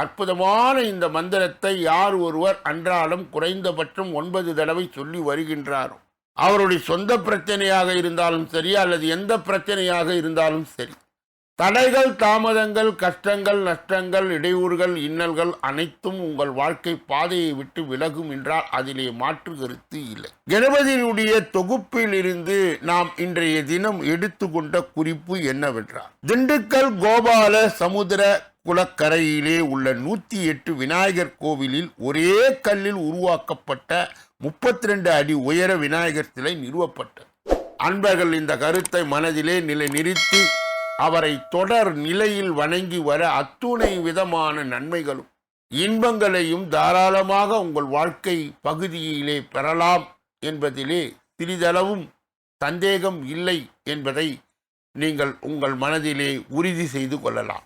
அற்புதமான இந்த மந்திரத்தை யார் ஒருவர் அன்றாடம் குறைந்தபட்சம் ஒன்பது தடவை சொல்லி வருகின்றாரோ? அவருடைய சொந்த பிரச்சனையாக இருந்தாலும் சரி அல்லது எந்த பிரச்சனையாக இருந்தாலும் சரி. தடைகள் தாமதங்கள் கஷ்டங்கள் நஷ்டங்கள் இடையூறுகள் இன்னல்கள் அனைத்தும் உங்கள் வாழ்க்கை பாதையை விட்டு விலகும் என்றால் அதிலே மாற்று கருத்து இல்லை. கணபதியினுடைய தொகுப்பில் இருந்து நாம் இன்றைய தினம் எடுத்துக்கொண்ட குறிப்பு என்னவென்றால் திண்டுக்கல் கோபால சமுத்திர குளக்கரையிலே உள்ள நூற்றி எட்டு விநாயகர் கோவிலில் ஒரே கல்லில் உருவாக்கப்பட்ட முப்பத்தி ரெண்டு அடி உயர விநாயகர் சிலை நிறுவப்பட்டது. அன்பர்கள் இந்த கருத்தை மனதிலே நிலை நிறுத்தி அவரை தொடர் நிலையில் வணங்கி வர அத்துணை விதமான நன்மைகளும் இன்பங்களையும் தாராளமாக உங்கள் வாழ்க்கை பகுதியிலே பெறலாம் என்பதிலே சிறிதளவும் சந்தேகம் இல்லை என்பதை நீங்கள் உங்கள் மனதிலே உறுதி செய்து கொள்ளலாம்.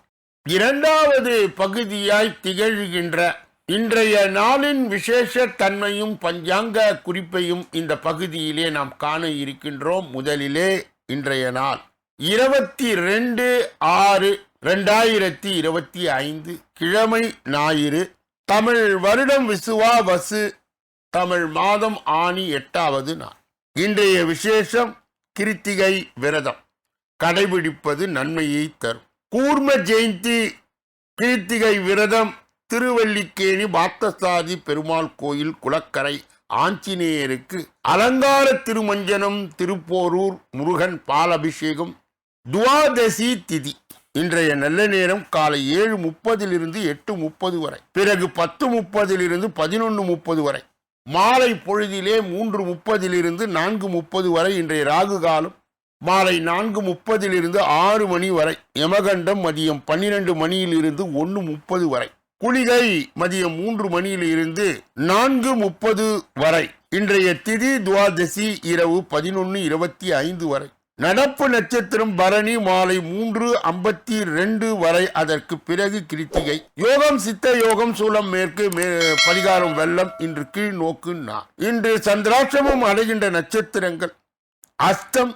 இரண்டாவது பகுதியாய் திகழ்கின்ற இன்றைய நாளின் விசேஷ தன்மையும் பஞ்சாங்க குறிப்பையும் இந்த பகுதியிலே நாம் காண இருக்கின்றோம். முதலிலே இன்றைய நாள் இருபத்தி ரெண்டு ஆறு ரெண்டாயிரத்தி இருபத்தி ஐந்து கிழமை ஞாயிறு தமிழ் வருடம் விசுவா வசு தமிழ் மாதம் ஆணி எட்டாவது நாள். இன்றைய விசேஷம் கிருத்திகை விரதம். கடைபிடிப்பது நன்மையை தரும். கூர்ம ஜெயந்தி கிருத்திகை விரதம் திருவல்லிக்கேணி பாத்தசாதி பெருமாள் கோயில் குளக்கரை ஆஞ்சநேயருக்கு அலங்கார திருமஞ்சனம் திருப்போரூர் முருகன் பாலபிஷேகம் துவாதசி திதி. இன்றைய நல்ல நேரம் காலை ஏழு முப்பதிலிருந்து எட்டு முப்பது வரை. பிறகு பத்து முப்பதிலிருந்து பதினொன்று முப்பது வரை. மாலை பொழுதிலே மூன்று முப்பதிலிருந்து நான்கு முப்பது வரை இன்றைய ராகு காலம். மாலை நான்கு முப்பதிலிருந்து ஆறு மணி வரை யமகண்டம் மதியம் பன்னிரண்டு மணியிலிருந்து ஒன்று முப்பது வரை குளிகை மதியம் மூன்று மணியிலிருந்து நான்கு முப்பது வரை இன்றைய திதி துவாதசி இரவு பதினொன்று இருபத்தி ஐந்து வரை. நடப்பு நட்சத்திரம் பரணி மாலை மூன்று ஐம்பத்தி ரெண்டு வரை அதற்கு பிறகு கிருத்திகை. யோகம் சித்த யோகம் சூலம் மேற்கு மே- பரிகாரம் வெள்ளம் இன்று கீழ் நோக்கு நான் இன்று சந்திராட்சமம் அடைகின்ற நட்சத்திரங்கள் அஸ்தம்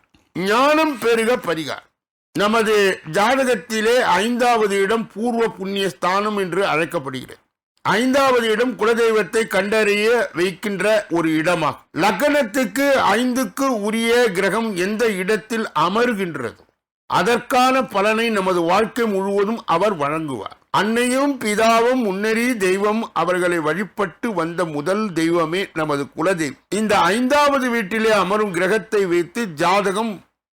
ஞானம் பெருக பரிகார் நமது ஜாதகத்திலே ஐந்தாவது இடம் பூர்வ புண்ணிய ஸ்தானம் என்று அழைக்கப்படுகிறது. ஐந்தாவது இடம் குலதெய்வத்தை கண்டறிய வைக்கின்ற ஒரு இடமாகும். லக்னத்துக்கு ஐந்துக்கு உரிய கிரகம் எந்த இடத்தில் அமர்கின்றது? அதற்கான பலனை நமது வாழ்க்கை முழுவதும் அவர் வழங்குவார். அன்னையும் பிதாவும் முன்னறி தெய்வம் அவர்களை வழிபட்டு வந்த முதல் தெய்வமே நமது குலதெய்வம். இந்த ஐந்தாவது வீட்டிலே அமரும் கிரகத்தை வைத்து ஜாதகம்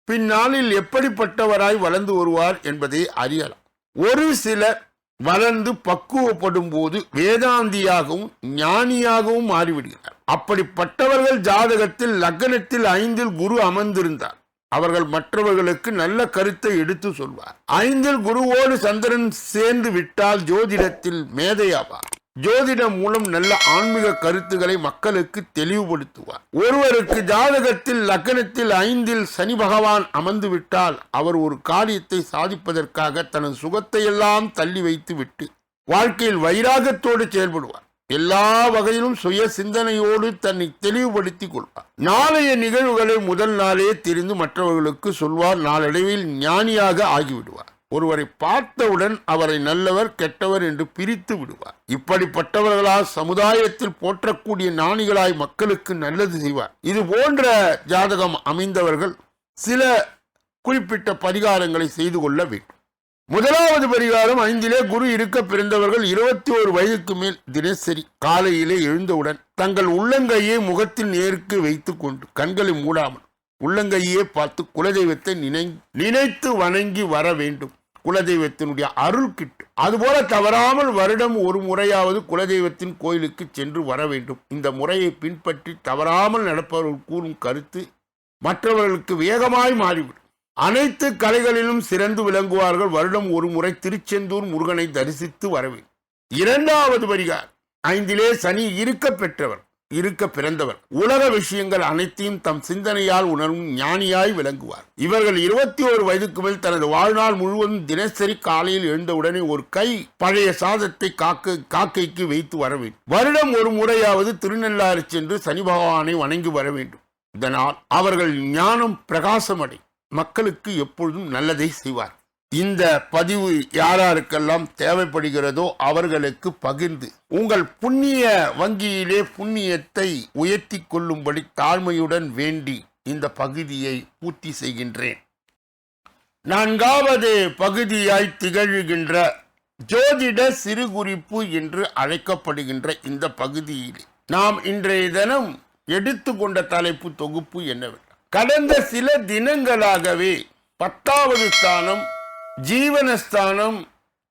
பின்னாளில் எப்படிப்பட்டவராய் வளர்ந்து வருவார் என்பதை அறியலாம். ஒரு சிலர் வளர்ந்து பக்குவப்படும் போது வேதாந்தியாகவும் ஞானியாகவும் மாறிவிடுகிறார். அப்படிப்பட்டவர்கள் ஜாதகத்தில் லக்னத்தில் ஐந்தில் குரு அமர்ந்திருந்தார். அவர்கள் மற்றவர்களுக்கு நல்ல கருத்தை எடுத்து சொல்வார். ஐந்தில் குருவோடு சந்திரன் சேர்ந்து விட்டால் ஜோதிடத்தில் மேதையாவார். ஜோதிடம் மூலம் நல்ல ஆன்மீக கருத்துக்களை மக்களுக்கு தெளிவுபடுத்துவார். ஒருவருக்கு ஜாதகத்தில் லக்னத்தில் ஐந்தில் சனி பகவான் அமர்ந்து விட்டால் அவர் ஒரு காரியத்தை சாதிப்பதற்காக தனது சுகத்தையெல்லாம் தள்ளி வைத்து விட்டு வாழ்க்கையில் வைராகத்தோடு செயல்படுவார். எல்லா வகையிலும் சுய சிந்தனையோடு தன்னை தெளிவுபடுத்திக் கொள்வார். நாளைய நிகழ்வுகளை முதல் நாளே தெரிந்து மற்றவர்களுக்கு சொல்வார். நாளடைவில் ஞானியாக ஆகிவிடுவார். ஒருவரை பார்த்தவுடன் அவரை நல்லவர் கெட்டவர் என்று பிரித்து விடுவார். இப்படிப்பட்டவர்களால் சமுதாயத்தில் போற்றக்கூடிய ஞானிகளாய் மக்களுக்கு நல்லது செய்வார். இது போன்ற ஜாதகம் அமைந்தவர்கள் சில குறிப்பிட்ட பரிகாரங்களை செய்து கொள்ள வேண்டும். முதலாவது பரிகாரம் ஐந்திலே குரு இருக்க பிறந்தவர்கள் இருபத்தி ஒரு வயதுக்கு மேல் தினசரி காலையிலே எழுந்தவுடன் தங்கள் உள்ளங்கையை முகத்தில் நேருக்கு வைத்து கொண்டு கண்களை மூடாமல் உள்ளங்கையே பார்த்து குலதெய்வத்தை நினை நினைத்து வணங்கி வர வேண்டும். குலதெய்வத்தினுடைய அருள் கிட்டு. அதுபோல தவறாமல் வருடம் ஒரு முறையாவது குலதெய்வத்தின் கோயிலுக்கு சென்று வர வேண்டும். இந்த முறையை பின்பற்றி தவறாமல் நடப்பவர்கள் கூறும் கருத்து மற்றவர்களுக்கு வேகமாய் மாறிவிடும். அனைத்து கலைகளிலும் சிறந்து விளங்குவார்கள். வருடம் ஒரு முறை திருச்செந்தூர் முருகனை தரிசித்து வரவேன். இரண்டாவது வரிகார். ஐந்திலே சனி இருக்க பெற்றவர் இருக்க பிறந்தவர். உலக விஷயங்கள் அனைத்தையும் தம் சிந்தனையால் உணரும் ஞானியாய் விளங்குவார். இவர்கள் இருபத்தி ஒரு வயதுக்கு மேல் தனது வாழ்நாள் முழுவதும் தினசரி காலையில் எழுந்தவுடனே ஒரு கை பழைய சாதத்தை காக்க காக்கைக்கு வைத்து வர வேண்டும் வருடம் ஒரு முறையாவது திருநெல்லாறு சென்று சனி பகவானை வணங்கி வர வேண்டும் இதனால் அவர்கள் ஞானம் பிரகாசமடை மக்களுக்கு எப்பொழுதும் நல்லதை செய்வார். இந்த பதிவு யாராருக்கெல்லாம் தேவைப்படுகிறதோ அவர்களுக்கு பகிர்ந்து உங்கள் புண்ணிய வங்கியிலே புண்ணியத்தை உயர்த்தி கொள்ளும்படி தாழ்மையுடன் வேண்டி இந்த பகுதியை பூர்த்தி செய்கின்றேன். நான்காவது பகுதியாய் திகழ்கின்ற ஜோதிட சிறுகுறிப்பு என்று அழைக்கப்படுகின்ற இந்த பகுதியில் நாம் இன்றைய தினம் எடுத்துக்கொண்ட தலைப்பு தொகுப்பு என்னவென்று? கடந்த சில தினங்களாகவே பத்தாவது ஸ்தானம் ஜீவனஸ்தானம்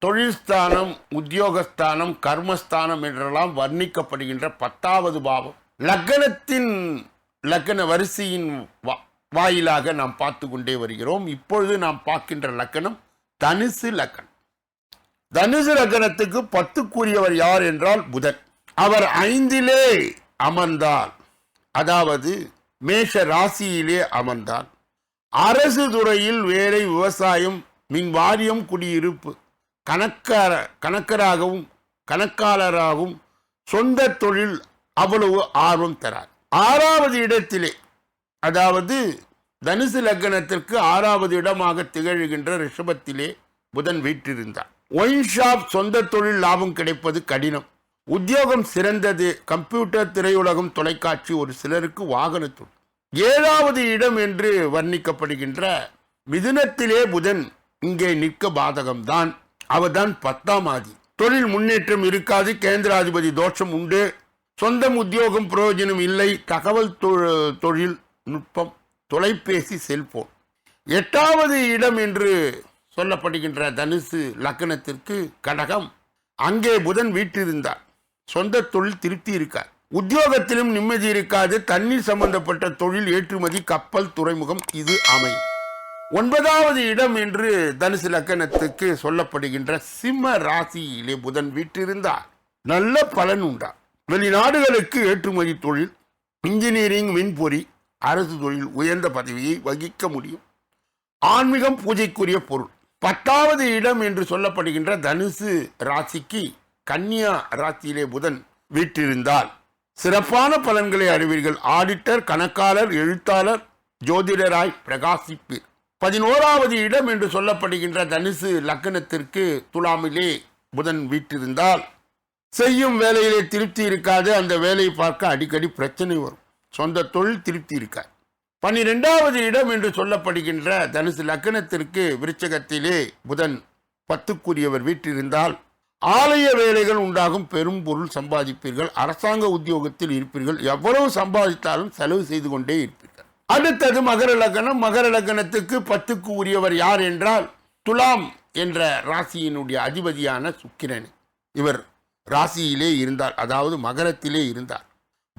தொழில்ஸ்தானம் உத்தியோகஸ்தானம் கர்மஸ்தானம் என்றெல்லாம் வர்ணிக்கப்படுகின்ற பத்தாவது பாவம். லக்னத்தின் லக்ன வரிசையின் வா- வாயிலாக நாம் பார்த்து கொண்டே வருகிறோம். இப்பொழுது நாம் பார்க்கின்ற லக்கணம் தனுசு லக்கணம் தனுசு லக்கணத்துக்கு பத்துக்குரியவர் யார் என்றால் புதன். அவர் ஐந்திலே அமர்ந்தார். அதாவது மேஷ ராசியிலே அமர்ந்தான் அரசு துறையில் வேலை விவசாயம் மின் வாரியம் குடியிருப்பு கணக்கார கணக்கராகவும் கணக்காளராகவும் சொந்த தொழில் அவ்வளவு ஆர்வம் தரார். ஆறாவது இடத்திலே அதாவது தனுசு லக்னத்திற்கு ஆறாவது இடமாக திகழ்கின்ற ரிஷபத்திலே புதன் வீற்றிருந்தார். ஒயின் ஷாப் சொந்த தொழில் லாபம் கிடைப்பது கடினம். உத்தியோகம் சிறந்தது. கம்ப்யூட்டர் திரையுலகம் தொலைக்காட்சி ஒரு சிலருக்கு வாகனத்துள். ஏழாவது இடம் என்று வர்ணிக்கப்படுகின்ற மிதுனத்திலே புதன் இங்கே நிற்க பாதகம்தான். அவர்தான் பத்தாம் ஆதி. தொழில் முன்னேற்றம் இருக்காது கேந்திராதிபதி தோஷம் உண்டு. சொந்தம் உத்தியோகம் பிரயோஜனம் இல்லை. தகவல் தொ- தொழில் நுட்பம் தொலைபேசி செல்போன். எட்டாவது இடம் என்று சொல்லப்படுகின்ற தனுசு லக்னத்திற்கு கடகம். அங்கே புதன் வீட்டிருந்தார் சொந்த தொழில் திருப்தி இருக்காது உத்தியோகத்திலும் நிம்மதி இருக்காது. தண்ணீர் சம்பந்தப்பட்ட தொழில் ஏற்றுமதி கப்பல் துறைமுகம் இது அமையும். ஒன்பதாவது இடம் என்று தனுசு லக்கணத்துக்கு சொல்லப்படுகின்ற சிம்ம ராசியிலே புதன் வீற்றிருந்தார். நல்ல பலன் உண்டா. வெளிநாடுகளுக்கு ஏற்றுமதி தொழில் இன்ஜினியரிங் மின்பொறி அரசு தொழில் உயர்ந்த பதவியை வகிக்க முடியும். ஆன்மீகம் பூஜைக்குரிய பொருள். பத்தாவது இடம் என்று சொல்லப்படுகின்ற தனுசு ராசிக்கு கன்னியா ராத்தியிலே புதன் வீற்றிருந்தால் சிறப்பான பலன்களை அறிவீர்கள் ஆடிட்டர் கணக்காளர் எழுத்தாளர் ஜோதிடராய் பிரகாசிப்பீர் பதினோராவது இடம் என்று சொல்லப்படுகின்ற தனுசு லக்னத்திற்கு துலாமிலே புதன் வீற்றிருந்தால் செய்யும் வேலையிலே திருப்தி இருக்காது. அந்த வேலையை பார்க்க அடிக்கடி பிரச்சனை வரும். சொந்த தொழில் திருப்தி இருக்காது. பன்னிரெண்டாவது இடம் என்று சொல்லப்படுகின்ற தனுசு லக்னத்திற்கு விருச்சகத்திலே புதன் பத்துக்குரியவர் வீற்றிருந்தால் ஆலய வேலைகள் உண்டாகும் பெரும் பொருள் சம்பாதிப்பீர்கள். அரசாங்க உத்தியோகத்தில் இருப்பீர்கள். எவ்வளவு சம்பாதித்தாலும் செலவு செய்து கொண்டே இருப்பீர்கள். அடுத்தது மகர லக்னம். மகர லக்னத்துக்கு பத்துக்கு உரியவர் யார் என்றால் துலாம் என்ற ராசியினுடைய அதிபதியான சுக்கிரன். இவர் ராசியிலே இருந்தார். அதாவது மகரத்திலே இருந்தார்.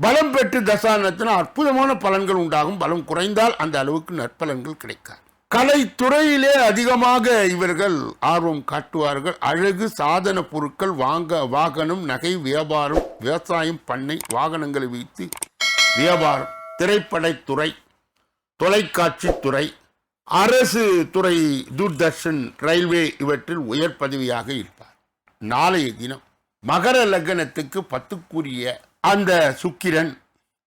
பலம் பெற்று தசானத்தினால் அற்புதமான பலன்கள் உண்டாகும். பலம் குறைந்தால் அந்த அளவுக்கு நற்பலன்கள் கிடைக்காது. கலைத்துறையிலே அதிகமாக இவர்கள் ஆர்வம் காட்டுவார்கள். அழகு சாதன பொருட்கள் வாங்க வாகனம் நகை வியாபாரம் விவசாயம் பண்ணை வாகனங்களை வைத்து வியாபாரம் திரைப்படத்துறை தொலைக்காட்சி துறை அரசு துறை தூர்தர்ஷன் ரயில்வே இவற்றில் உயர் பதவியாக இருப்பார். நாளைய தினம் மகர லக்னத்துக்கு பத்துக்குரிய அந்த சுக்கிரன்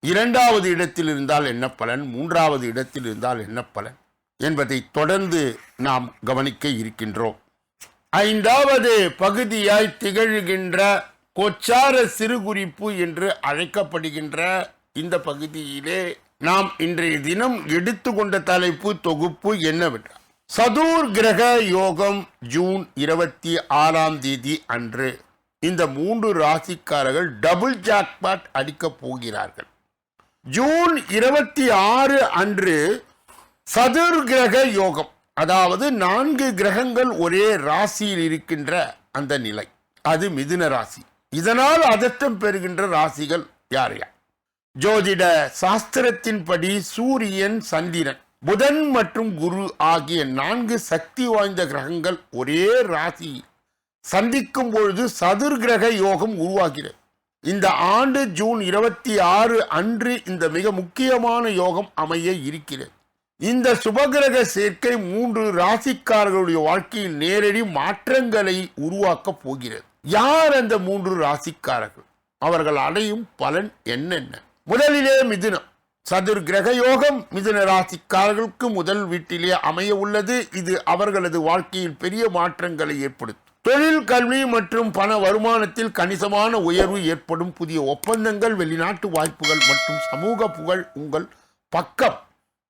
இரண்டாவது இடத்தில் இருந்தால் என்ன பலன்? மூன்றாவது இடத்தில் இருந்தால் என்ன பலன்? என்பதை தொடர்ந்து நாம் கவனிக்க இருக்கின்றோம். ஐந்தாவது பகுதியாய் திகழ்கின்ற கொச்சார சிறுகுறிப்பு என்று அழைக்கப்படுகின்ற இந்த பகுதியிலே நாம் இன்றைய தினம் எடுத்துக்கொண்ட தலைப்பு தொகுப்பு என்னவென்றால் சதுர் கிரக யோகம் ஜூன் இருபத்தி ஆறாம் தேதி அன்று இந்த மூன்று ராசிக்காரர்கள் டபுள் ஜாக்பாட் அடிக்கப் போகிறார்கள். ஜூன் இருபத்தி ஆறு அன்று சதுர்கிரக யோகம். அதாவது நான்கு கிரகங்கள் ஒரே ராசியில் இருக்கின்ற அந்த நிலை. அது மிதுன ராசி. இதனால் அதிர்ஷ்டம் பெறுகின்ற ராசிகள் யார் யார்? ஜோதிட சாஸ்திரத்தின்படி சூரியன் சந்திரன் புதன் மற்றும் குரு ஆகிய நான்கு சக்தி வாய்ந்த கிரகங்கள் ஒரே ராசி. சந்திக்கும் பொழுது சதுர்கிரக யோகம் உருவாகிறது. இந்த ஆண்டு ஜூன் இருபத்தி ஆறு அன்று இந்த மிக முக்கியமான யோகம் அமைய இருக்கிறது. இந்த சுபகிரக சேர்க்கை மூன்று ராசிக்காரர்களுடைய வாழ்க்கையில் நேரடி மாற்றங்களை உருவாக்கப் போகிறது. யார் அந்த மூன்று ராசிக்காரர்கள்? அவர்கள் அடையும் பலன் என்னென்ன? முதலிலே மிதுனம். சதுர் கிரக யோகம் மிதுன ராசிக்காரர்களுக்கு முதல் வீட்டிலே அமைய உள்ளது. இது அவர்களது வாழ்க்கையில் பெரிய மாற்றங்களை ஏற்படுத்தும். தொழில் கல்வி மற்றும் பண வருமானத்தில் கணிசமான உயர்வு ஏற்படும் புதிய ஒப்பந்தங்கள் வெளிநாட்டு வாய்ப்புகள் மற்றும் சமூக புகழ் உங்கள் பக்கம்.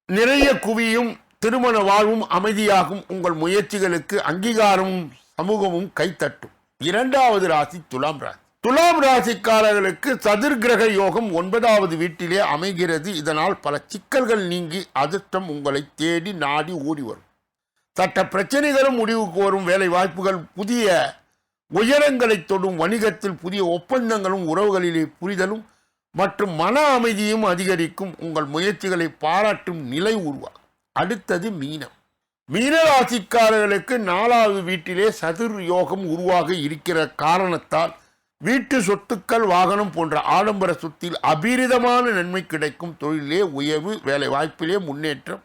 நிறைய குவியும் திருமண வாழ்வும் அமைதியாகும். உங்கள் முயற்சிகளுக்கு அங்கீகாரமும் சமூகமும் கைத்தட்டும் இரண்டாவது ராசி துலாம் ராசி. துலாம் ராசிக்காரர்களுக்கு சதுர்கிரக யோகம் ஒன்பதாவது வீட்டிலே அமைகிறது. இதனால் பல சிக்கல்கள் நீங்கி அதிர்ஷ்டம் உங்களை தேடி நாடி ஓடி வரும். சட்ட பிரச்சனைகளும் முடிவுக்கு வரும். வேலை வாய்ப்புகள் புதிய உயரங்களை தொடும். வணிகத்தில் புதிய ஒப்பந்தங்களும் உறவுகளிலே புரிதலும் மற்றும் மன அமைதியும் அதிகரிக்கும். உங்கள் முயற்சிகளை பாராட்டும் நிலை உருவாகும். அடுத்தது மீனம். மீனராசிக்காரர்களுக்கு நாலாவது வீட்டிலே சதுர் யோகம் உருவாக இருக்கிற காரணத்தால் வீட்டு சொத்துக்கள் வாகனம் போன்ற ஆடம்பர சொத்தில் அபீரிதமான நன்மை கிடைக்கும். தொழிலே உயர்வு வேலை வாய்ப்பிலே முன்னேற்றம்.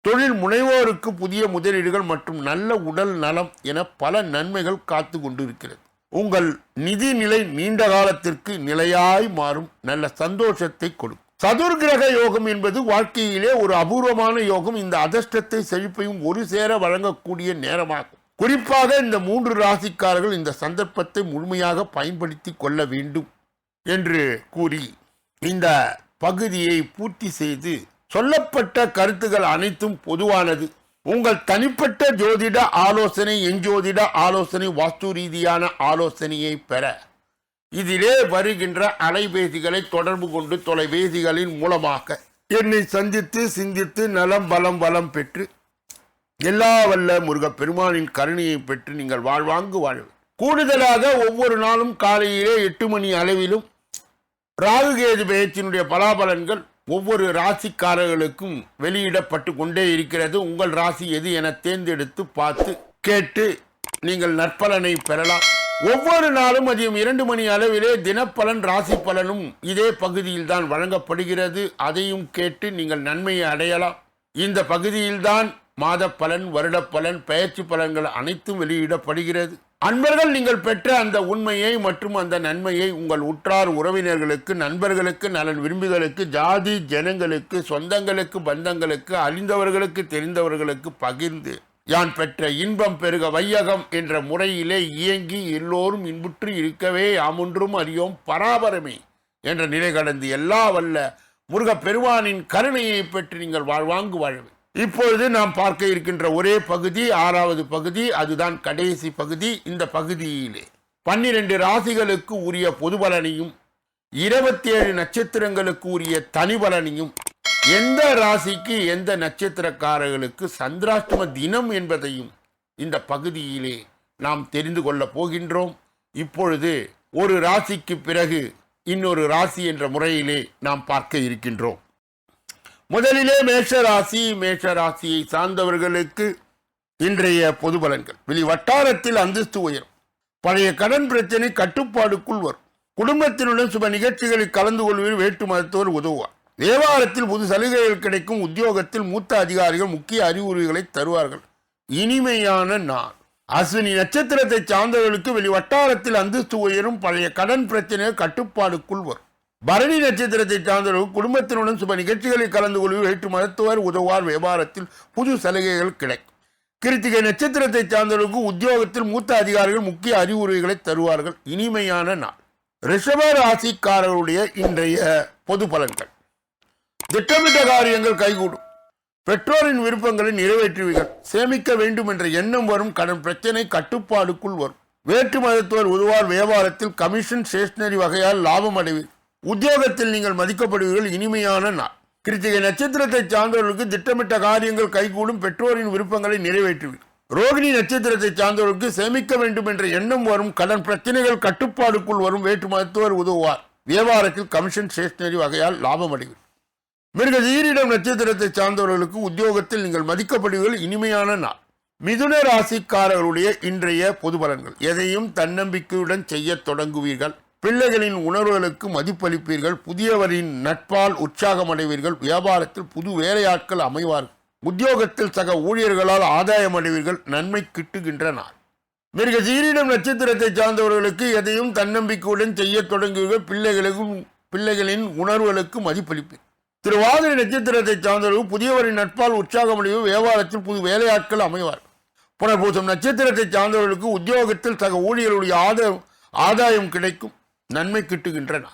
தொழில் முனைவோருக்கு புதிய முதலீடுகள் மற்றும் நல்ல உடல் நலம் என பல நன்மைகள் காத்து கொண்டிருக்கிறது. உங்கள் நிதி நிலை நீண்ட காலத்திற்கு நிலையாய் மாறும். நல்ல சந்தோஷத்தை கொடுக்கும். சதுர்கிரக யோகம் என்பது வாழ்க்கையிலே ஒரு அபூர்வமான யோகம். இந்த அதிர்ஷ்டத்தை செழிப்பையும் ஒரு சேர வழங்கக்கூடிய நேரமாகும். குறிப்பாக இந்த மூன்று ராசிக்காரர்கள் இந்த சந்தர்ப்பத்தை முழுமையாக பயன்படுத்தி கொள்ள வேண்டும் என்று கூறி இந்த பகுதியை பூர்த்தி செய்து சொல்லப்பட்ட கருத்துகள் அனைத்தும் பொதுவானது. உங்கள் தனிப்பட்ட ஜோதிட ஆலோசனை எஞ்சோதிட ஆலோசனை வாஸ்து ரீதியான ஆலோசனையை பெற. இதிலே வருகின்ற அலைபேசிகளை தொடர்பு கொண்டு தொலைபேசிகளின் மூலமாக என்னை சந்தித்து சிந்தித்து நலம் பலம் வளம் பெற்று எல்லா வல்ல முருக பெருமானின் கருணையை பெற்று நீங்கள் வாழ்வாங்கு வாழ்வு. கூடுதலாக ஒவ்வொரு நாளும் காலையிலே எட்டு மணி அளவிலும் ராகுகேது பெயர்ச்சியினுடைய பலாபலன்கள் ஒவ்வொரு ராசிக்காரர்களுக்கும் வெளியிடப்பட்டு கொண்டே இருக்கிறது. உங்கள் ராசி எது என தேர்ந்தெடுத்து பார்த்து கேட்டு நீங்கள் நற்பலனை பெறலாம். ஒவ்வொரு நாளும் மதியம் இரண்டு மணி அளவிலே தினப்பலன் ராசி பலனும் இதே பகுதியில் தான் வழங்கப்படுகிறது. அதையும் கேட்டு நீங்கள் நன்மையை அடையலாம். இந்த பகுதியில்தான் மாத பலன் வருட பலன் பயிற்சி பலன்கள் அனைத்தும் வெளியிடப்படுகிறது. அன்பர்கள் நீங்கள் பெற்ற அந்த உண்மையை மற்றும் அந்த நன்மையை உங்கள் உற்றார் உறவினர்களுக்கு நண்பர்களுக்கு நலன் விரும்பிகளுக்கு ஜாதி ஜனங்களுக்கு சொந்தங்களுக்கு பந்தங்களுக்கு அறிந்தவர்களுக்கு தெரிந்தவர்களுக்கு பகிர்ந்து யான் பெற்ற இன்பம் பெருக வையகம் என்ற முறையிலே இயங்கி எல்லோரும் இன்புற்று இருக்கவே யாமொன்றும் அறியோம் பராபரமே என்ற நிலை கடந்து எல்லா வல்ல முருக பெருவானின் கருணையை பெற்று நீங்கள் வாழ்வாங்கு வாழவே இப்பொழுது நாம் பார்க்க இருக்கின்ற ஒரே பகுதி ஆறாவது பகுதி அதுதான் கடைசி பகுதி இந்த பகுதியிலே. பன்னிரண்டு ராசிகளுக்கு உரிய பொது பலனையும் இருபத்தி ஏழு நட்சத்திரங்களுக்கு உரிய தனி பலனையும் எந்த ராசிக்கு எந்த நட்சத்திரக்காரர்களுக்கு சந்திராஷ்டம தினம் என்பதையும் இந்த பகுதியிலே நாம் தெரிந்து கொள்ளப் போகின்றோம். இப்பொழுது ஒரு ராசிக்கு பிறகு இன்னொரு ராசி என்ற முறையிலே நாம் பார்க்க இருக்கின்றோம். முதலிலே மேஷ ராசி மேஷ ராசியை சார்ந்தவர்களுக்கு இன்றைய பொது பலன்கள். வெளி வட்டாரத்தில் அந்தஸ்து உயரும். பழைய கடன் பிரச்சனை கட்டுப்பாடுக்குள் வரும். குடும்பத்தினுடன் சுப நிகழ்ச்சிகளில் கலந்து கொள்வதில் வேட்டு மருத்துவர் உதவுவார். தேவாரத்தில் புது சலுகைகள் கிடைக்கும். உத்தியோகத்தில் மூத்த அதிகாரிகள் முக்கிய அறிவுரைகளை தருவார்கள். இனிமையான நாள். அஸ்வினி நட்சத்திரத்தை சார்ந்தவர்களுக்கு வெளி வட்டாரத்தில் அந்தஸ்து உயரும். பழைய கடன் பிரச்சனை கட்டுப்பாடுக்குள் வரும். பரணி நட்சத்திரத்தை சார்ந்தவர்கள் குடும்பத்தினுடன் சுப நிகழ்ச்சிகளில் கலந்து கொள்வது வேற்று மருத்துவர் உதவார் வியாபாரத்தில் புது சலுகைகள் கிடைக்கும். கிருத்திகை நட்சத்திரத்தை சார்ந்தவர்களுக்கு உத்தியோகத்தில் மூத்த அதிகாரிகள் முக்கிய அறிவுரைகளை தருவார்கள். இனிமையான நாள். ரிஷப ராசிக்காரர்களுடைய இன்றைய பொது பலன்கள். திட்டமிட்ட காரியங்கள் கைகூடும். பெற்றோரின் விருப்பங்களை நிறைவேற்றுவீர்கள். சேமிக்க வேண்டும் என்ற எண்ணம் வரும். கடன் பிரச்சனை கட்டுப்பாடுக்குள் வரும். வேற்று மதத்தோர் உருவார் வியாபாரத்தில் கமிஷன் ஸ்டேஷனரி வகையால் லாபம் அடைவீர்கள். உத்தியோகத்தில் நீங்கள் மதிக்கப்படுவீர்கள் இனிமையான நாள். கிருத்திகை நட்சத்திரத்தை சார்ந்தவர்களுக்கு திட்டமிட்ட காரியங்கள் கைகூடும் பெற்றோரின் விருப்பங்களை நிறைவேற்றுவீர்கள் ரோகிணி நட்சத்திரத்தை சார்ந்தவர்களுக்கு சேமிக்க வேண்டும் என்ற எண்ணம் வரும் கடன் பிரச்சனைகள் கட்டுப்பாடுக்குள் வரும் வேற்று மருத்துவர் உதவுவார். வியாபாரத்தில் கமிஷன் ஸ்டேஷனரி வகையால் லாபம் அடைவீர்கள் மிருக ஈரிடம் நட்சத்திரத்தை சார்ந்தவர்களுக்கு உத்தியோகத்தில் நீங்கள் மதிக்கப்படுவீர்கள் இனிமையான நாள். மிதுன ராசிக்காரர்களுடைய இன்றைய பொது பலன்கள். எதையும் தன்னம்பிக்கையுடன் செய்யத் தொடங்குவீர்கள். பிள்ளைகளின் உணர்வுகளுக்கு மதிப்பளிப்பீர்கள். புதியவரின் நட்பால் உற்சாகம் அடைவீர்கள் வியாபாரத்தில் புது வேலையாட்கள் அமைவார்கள். உத்தியோகத்தில் சக ஊழியர்களால் ஆதாயம் அடைவீர்கள் நன்மை கிட்டுகின்ற நாள் மிருக சீரிடம் நட்சத்திரத்தை சார்ந்தவர்களுக்கு எதையும் தன்னம்பிக்கையுடன் செய்யத் தொடங்குவீர்கள். பிள்ளைகளுக்கும் பிள்ளைகளின் உணர்வுகளுக்கு மதிப்பளிப்பீர்கள். திருவாதிரை நட்சத்திரத்தை சார்ந்தவர்கள் புதியவரின் நட்பால் உற்சாகம் அடைவு வியாபாரத்தில் புது வேலையாட்கள் அமைவார் புனர்பூசம் நட்சத்திரத்தை சார்ந்தவர்களுக்கு உத்தியோகத்தில் சக ஊழியர்களுடைய ஆதாயம் ஆதாயம் கிடைக்கும். நன்மை கிட்டுகின்றன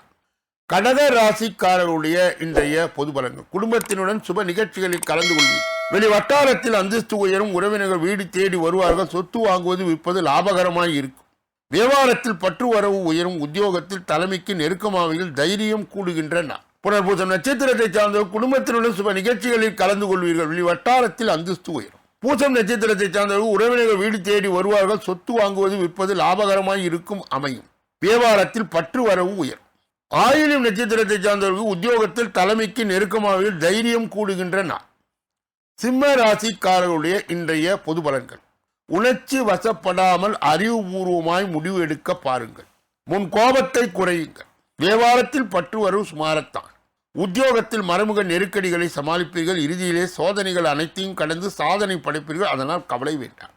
கடக ராசிக்காரருடைய இன்றைய பொது பலன்கள். குடும்பத்தினுடன் சுப நிகழ்ச்சிகளில் கலந்து கொள்வீர். வெளி வட்டாரத்தில் அந்தஸ்து உயரும் உறவினர்கள் வீடு தேடி வருவார்கள் சொத்து வாங்குவது விற்பது லாபகரமாய் இருக்கும். வியாபாரத்தில் பற்று வரவு உயரும் உத்தியோகத்தில் தலைமைக்கு நெருக்கமாவையில் தைரியம் கூடுகின்றன புனர்பூசம் நட்சத்திரத்தை சார்ந்த குடும்பத்தினுடன் சுப நிகழ்ச்சிகளில் கலந்து கொள்வீர்கள் வெளி வட்டாரத்தில் அந்தஸ்து உயரும். பூசம் நட்சத்திரத்தை சார்ந்தவர்கள் உறவினர்கள் வீடு தேடி வருவார்கள் சொத்து வாங்குவது விற்பது லாபகரமாய் இருக்கும் அமையும். வியாபாரத்தில் பற்று வரவு உயர் ஆயிரம் நட்சத்திரத்தை சார்ந்தவர்கள் உத்தியோகத்தில் தலைமைக்கு நெருக்கமாவில் தைரியம் கூடுகின்ற நாள். சிம்ம ராசிக்காரர்களுடைய இன்றைய பொது பலன்கள். உணர்ச்சி வசப்படாமல் அறிவுபூர்வமாய் முடிவு எடுக்க பாருங்கள். முன் கோபத்தை குறையுங்கள். வியாபாரத்தில் பற்று வரவு சுமாரத்தான். உத்தியோகத்தில் மறைமுக நெருக்கடிகளை சமாளிப்பீர்கள். இறுதியிலே சோதனைகள் அனைத்தையும் கடந்து சாதனை படைப்பீர்கள். அதனால் கவலை வேண்டாம்.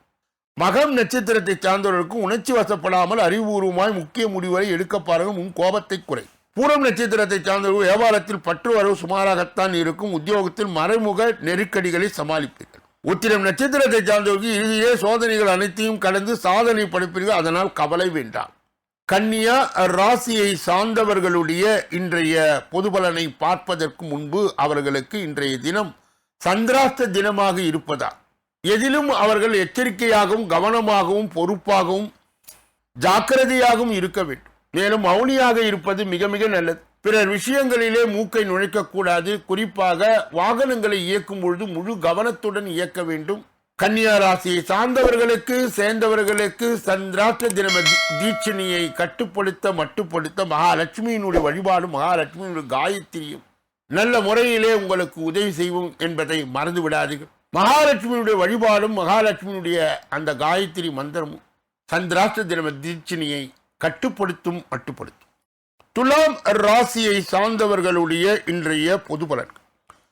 மகம் நட்சத்திரத்தை சார்ந்தவர்களுக்கும் உணர்ச்சி வசப்படாமல் அறிவுபூர்வமாய் முக்கிய முடிவுகளை எடுக்க பாருங்கள். உன் கோபத்தை குறை. பூரம் நட்சத்திரத்தை சார்ந்தவர்கள் வியாபாரத்தில் பற்று வரவு சுமாராகத்தான் இருக்கும். உத்தியோகத்தில் மறைமுக நெருக்கடிகளை சமாளிப்பீர்கள். உத்திரம் நட்சத்திரத்தை சார்ந்தவர்கள் இறுதியே சோதனைகள் அனைத்தையும் கடந்து சாதனை படைப்பீர்கள். அதனால் கவலை வேண்டாம். கன்னியா ராசியை சார்ந்தவர்களுடைய இன்றைய பொது பலனை பார்ப்பதற்கு முன்பு அவர்களுக்கு இன்றைய தினம் சந்திராஷ்ட தினமாக இருப்பதால் எதிலும் அவர்கள் எச்சரிக்கையாகவும் கவனமாகவும் பொறுப்பாகவும் ஜாக்கிரதையாகவும் இருக்க வேண்டும். மேலும் மௌனியாக இருப்பது மிக மிக நல்லது. பிறர் விஷயங்களிலே மூக்கை நுழைக்கக்கூடாது குறிப்பாக வாகனங்களை இயக்கும் பொழுது முழு கவனத்துடன் இயக்க வேண்டும். கன்னியா ராசியை சார்ந்தவர்களுக்கு சேர்ந்தவர்களுக்கு சந்திராஷ்ட தினம தீட்சணியை கட்டுப்படுத்த மட்டுப்படுத்த மகாலட்சுமியினுடைய வழிபாடும் மகாலட்சுமியினுடைய காயத்திரியும் நல்ல முறையிலே உங்களுக்கு உதவி செய்வோம் என்பதை மறந்து விடாதீர்கள். மகாலட்சுமியுடைய வழிபாடும் மகாலட்சுமியுடைய அந்த காயத்ரி மந்திரமும் சந்திராஷ்ட தினம தீட்சினியை கட்டுப்படுத்தும் மட்டுப்படுத்தும். துலாம் ராசியை சார்ந்தவர்களுடைய இன்றைய பொது பலன்கள்.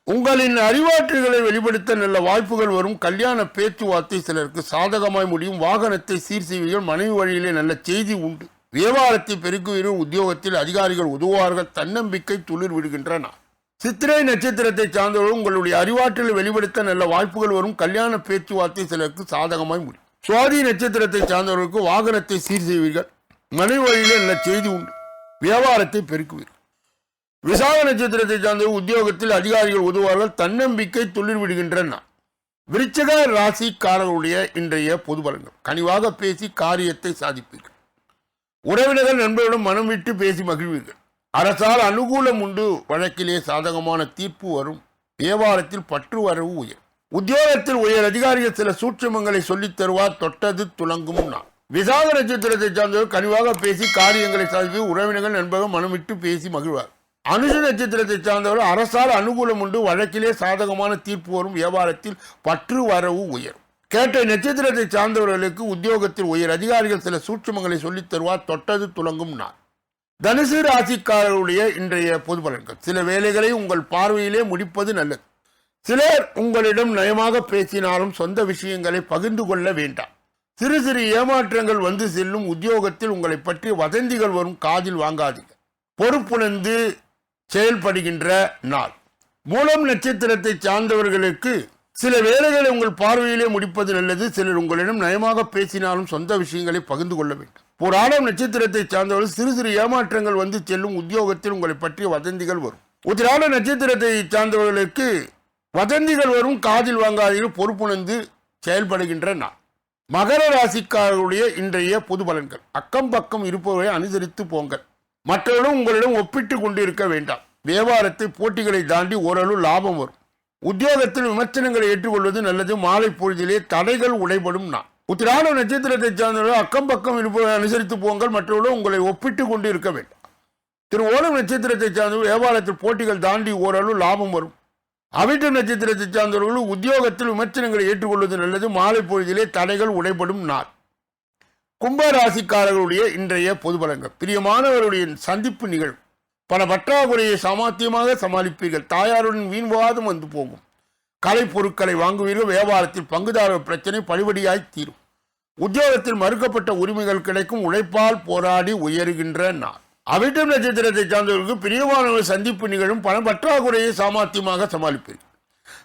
உங்களின் அறிவாற்றல்களை வெளிப்படுத்த நல்ல வாய்ப்புகள் வரும். கல்யாண பேச்சுவார்த்தை சிலருக்கு சாதகமாய் முடியும். வாகனத்தை சீர் செய்வீர்கள். மனைவி வழியிலே நல்ல செய்தி உண்டு. வியாபாரத்தை பெருக்குவீர்கள். உத்தியோகத்தில் அதிகாரிகள் உதவுவார்கள். தன்னம்பிக்கை துளிர் விடுகின்றன. சித்திரை நட்சத்திரத்தை சார்ந்தவர்கள் உங்களுடைய அறிவாற்றலை வெளிப்படுத்த நல்ல வாய்ப்புகள் வரும். கல்யாண பேச்சுவார்த்தை சிலருக்கு சாதகமாய் முடியும். சுவாதி நட்சத்திரத்தை சார்ந்தவர்களுக்கு வாகனத்தை சீர் செய்வீர்கள். மனை வழியில் நல்ல செய்தி உண்டு. வியாபாரத்தை பெருக்குவீர்கள். விசாக நட்சத்திரத்தை சார்ந்த உத்தியோகத்தில் அதிகாரிகள் உதவார்கள் தன்னம்பிக்கை துளிர் விடுகின்றன விருச்சக ராசிக்காரர்களுடைய இன்றைய பொது பலன்கள். கனிவாக பேசி காரியத்தை சாதிப்பீர்கள். உறவினர்கள் நண்பர்களுடன் மனம் விட்டு பேசி மகிழ்வீர்கள். அரசால் அனுகூலம் உண்டு. வழக்கிலே சாதகமான தீர்ப்பு வரும். வியாபாரத்தில் பற்று வரவு உயர். உத்தியோகத்தில் உயர் அதிகாரிகள் சில சூட்சமங்களை சொல்லித் தருவார். தொட்டது துலங்கும் நான் விசாக நட்சத்திரத்தை சார்ந்தவர் கனிவாக பேசி காரியங்களை சாதித்து உறவினர்கள் நண்பர்கள் மனமிட்டு பேசி மகிழ்வார். அனுஷ நட்சத்திரத்தை சார்ந்தவர் அரசால் அனுகூலம் உண்டு. வழக்கிலே சாதகமான தீர்ப்பு வரும். வியாபாரத்தில் பற்று வரவு உயரும் கேட்ட நட்சத்திரத்தை சார்ந்தவர்களுக்கு உத்தியோகத்தில் உயர் அதிகாரிகள் சில சூட்சமங்களை சொல்லித் தருவார். தொட்டது துலங்கும் நான் தனுசு ராசிக்காரருடைய இன்றைய பொது பலன்கள். சில வேலைகளை உங்கள் பார்வையிலே முடிப்பது நல்லது. சிலர் உங்களிடம் நயமாக பேசினாலும் சொந்த விஷயங்களை பகிர்ந்து கொள்ள வேண்டாம். சிறு சிறு ஏமாற்றங்கள் வந்து செல்லும் உத்தியோகத்தில் உங்களை பற்றி வதந்திகள் வரும் காதில் வாங்காதீங்க. பொறுப்புணர்ந்து செயல்படுகின்ற நாள். மூலம் நட்சத்திரத்தை சார்ந்தவர்களுக்கு சில வேலைகளை உங்கள் பார்வையிலே முடிப்பது நல்லது. சிலர் உங்களிடம் நயமாக பேசினாலும் சொந்த விஷயங்களை பகிர்ந்து கொள்ள வேண்டும். புராணம் நட்சத்திரத்தை சார்ந்தவர்கள் சிறு சிறு ஏமாற்றங்கள் வந்து செல்லும் உத்தியோகத்தில் உங்களை பற்றிய வதந்திகள் வரும். உத்திராட நட்சத்திரத்தை சார்ந்தவர்களுக்கு வதந்திகள் வரும் காதில் வாங்காதீர்கள் பொறுப்புணர்ந்து செயல்படுகின்ற நான் மகர ராசிக்காரர்களுடைய இன்றைய பொது பலன்கள். அக்கம் பக்கம் இருப்பவரை அனுசரித்து போங்கள். மற்றவர்களும் உங்களிடம் ஒப்பிட்டு கொண்டு இருக்க வேண்டாம். வியாபாரத்தை போட்டிகளை தாண்டி ஓரளவு லாபம் வரும். உத்தியோகத்தில் விமர்சனங்களை ஏற்றுக்கொள்வது நல்லது. மாலை பொழுதிலே தடைகள் உடைபடும் நான் உத்திராட நட்சத்திரத்தை சார்ந்தவர்கள் அக்கம் பக்கம் இருப்பதை அனுசரித்து போங்கள் மற்றவர்களும் உங்களை ஒப்பிட்டு கொண்டு இருக்க வேண்டாம். திரு ஓலம் நட்சத்திரத்தை சார்ந்தவர்கள் வியாபாரத்தில் போட்டிகள் தாண்டி ஓரளவு லாபம் வரும். அவிட்ட நட்சத்திரத்தை சார்ந்தவர்கள் உத்தியோகத்தில் விமர்சனங்களை ஏற்றுக்கொள்வது நல்லது மாலை பொழுதிலே தடைகள் உடைபடும் நாள். கும்ப ராசிக்காரர்களுடைய இன்றைய பொது பலன்கள். பிரியமானவருடைய சந்திப்பு நிகழ்வு பல பற்றாக்குறையை சாமர்த்தியமாக சமாளிப்பீர்கள். தாயாருடன் வீண்வாதம் வந்து போகும். கலைப்பொருட்களை வாங்குவீர்கள் வியாபாரத்தில் பங்குதாரர் பிரச்சனை படிபடியாய் தீரும். உத்தியோகத்தில் மறுக்கப்பட்ட உரிமைகள் கிடைக்கும் உழைப்பால் போராடி உயர்கின்ற நாள். அவிட்டம் நட்சத்திரத்தை சார்ந்தவர்களுக்கு பிரியமானவர்கள் சந்திப்பு நிகழும் பண பற்றாக்குறையை சாமர்த்தியமாக சமாளிப்பீர்கள்.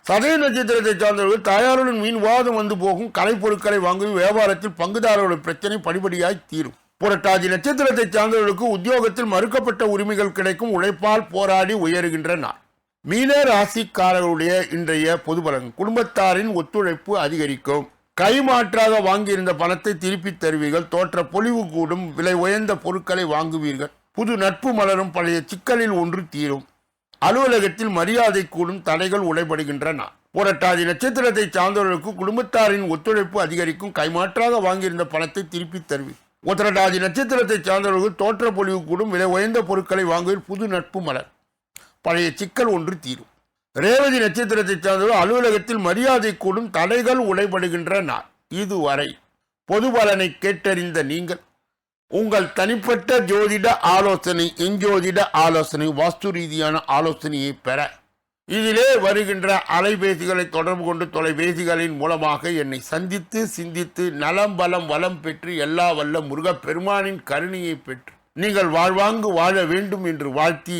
சதய நட்சத்திரத்தை சார்ந்தவர்கள் தாயாருடன் மீன் வாதம் வந்து போகும் கலைப்பொருட்களை வாங்கும் வியாபாரத்தில் பங்குதாரர்களுடைய பிரச்சனை படிபடியாய் தீரும். புரட்டாதி நட்சத்திரத்தை சார்ந்தவர்களுக்கு உத்தியோகத்தில் மறுக்கப்பட்ட உரிமைகள் கிடைக்கும் உழைப்பால் போராடி உயருகின்ற நாள். மீன ராசிக்காரர்களுடைய இன்றைய பொது பலன். குடும்பத்தாரின் ஒத்துழைப்பு அதிகரிக்கும். கைமாற்றாக வாங்கியிருந்த பணத்தை திருப்பித் தருவீர்கள். தோற்ற பொலிவு கூடும். விலை உயர்ந்த பொருட்களை வாங்குவீர்கள். புது நட்பு மலரும். பழைய சிக்கலில் ஒன்று தீரும். அலுவலகத்தில் மரியாதை கூடும். தடைகள் உடைபடுகின்றன. புரட்டாதி நட்சத்திரத்தை சார்ந்தவர்களுக்கு குடும்பத்தாரின் ஒத்துழைப்பு அதிகரிக்கும். கைமாற்றாக வாங்கியிருந்த பணத்தை திருப்பித் தருவி உத்தரட்டாதி நட்சத்திரத்தை சார்ந்தவர்களுக்கு தோற்ற பொலிவு கூடும். விலை உயர்ந்த பொருட்களை வாங்குவதில் புது நட்பு மலர். பழைய சிக்கல் ஒன்று தீரும். ரேவதி நட்சத்திரத்தை சார்ந்தவர்கள் அலுவலகத்தில் மரியாதை கூடும் தடைகள் உடைபடுகின்ற நாள் இதுவரை பொது பலனை கேட்டறிந்த நீங்கள் உங்கள் தனிப்பட்ட ஜோதிட ஆலோசனை எஞ்சோதிட ஆலோசனை வாஸ்து ரீதியான ஆலோசனையை பெற இதிலே வருகின்ற அலைபேசிகளை தொடர்பு கொண்டு தொலைபேசிகளின் மூலமாக என்னை சந்தித்து சிந்தித்து நலம் பலம் வளம் பெற்று எல்லா வல்ல முருகப்பெருமானின் கருணையை பெற்று நீங்கள் வாழ்வாங்கு வாழ வேண்டும் என்று வாழ்த்தி